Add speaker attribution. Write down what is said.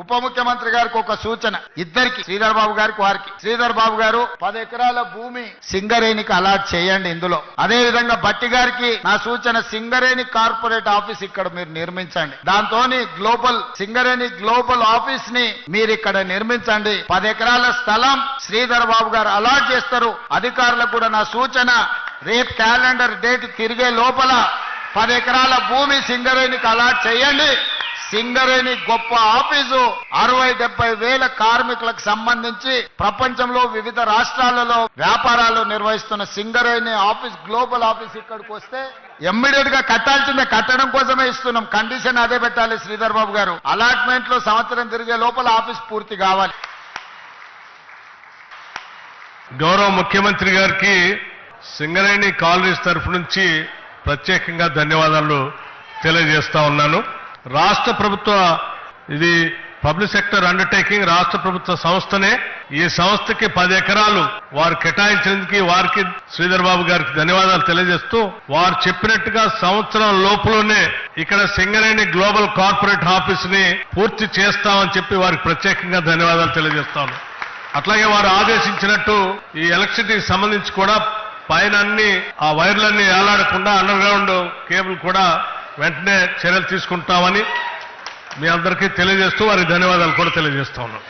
Speaker 1: ఉప ముఖ్యమంత్రి గారికి ఒక సూచన. ఇద్దరికి శ్రీధర్ బాబు గారికి వారికి. శ్రీధర్ బాబు గారు పది ఎకరాల భూమి సింగరేణికి అలాట్ చేయండి ఇందులో. అదే విధంగా బట్టి గారికి నా సూచన సింగరేణి కార్పొరేట్ ఆఫీస్ ఇక్కడ మీరు నిర్మించండి. దాంతో గ్లోబల్ సింగరేణి గ్లోబల్ ఆఫీస్ని మీరు ఇక్కడ నిర్మించండి. పది ఎకరాల స్థలం శ్రీధర్ బాబు గారు అలాట్ చేస్తారు. అధికారులకు కూడా నా సూచన రేపు క్యాలెండర్ డేట్ తిరిగే లోపల పది ఎకరాల భూమి సింగరేణికి అలాట్ చేయండి. సింగరేణి గొప్ప ఆఫీసు అరవై డెబ్బై వేల కార్మికులకు సంబంధించి ప్రపంచంలో వివిధ రాష్ట్రాలలో వ్యాపారాలు నిర్వహిస్తున్న సింగరేణి ఆఫీస్ గ్లోబల్ ఆఫీస్ ఇక్కడికి వస్తే ఇమ్మీడియట్గా కట్టాల్సిందే కట్టడం కోసమే ఇస్తున్నాం. కండిషన్ అదే పెట్టాలి శ్రీధర్ బాబు గారు. అలాట్మెంట్లో సంవత్సరం తిరిగే లోపల ఆఫీస్ పూర్తి కావాలి.
Speaker 2: గౌరవ ముఖ్యమంత్రి గారికి సింగరేణి కాలనీస్ తరఫు నుంచి ప్రత్యేకంగా ధన్యవాదాలు తెలియజేస్తా ఉన్నాను. రాష్ట్ర ప్రభుత్వ ఇది పబ్లిక్ సెక్టర్ అండర్టేకింగ్ రాష్ట్ర ప్రభుత్వ సంస్థనే. ఈ సంస్థకి పది ఎకరాలు వారు కేటాయించినందుకు వారికి శ్రీధర్ బాబు గారికి ధన్యవాదాలు తెలియజేస్తూ వారు చెప్పినట్టుగా సంవత్సరం లోపలనే ఇక్కడ సింగరేణి గ్లోబల్ కార్పొరేట్ ఆఫీస్ని పూర్తి చేస్తామని చెప్పి వారికి ప్రత్యేకంగా ధన్యవాదాలు తెలియజేస్తాను. అట్లాగే వారు ఆదేశించినట్టు ఈ ఎలక్ట్రిసిటీకి సంబంధించి కూడా పైన అన్ని ఆ వైర్లన్నీ ఏలాడకుండా అండర్ గ్రౌండ్ కేబుల్ కూడా వెంటనే చర్యలు తీసుకుంటామని మీ అందరికీ తెలియజేస్తూ వారికి ధన్యవాదాలు కూడా తెలియజేస్తా ఉన్నాం.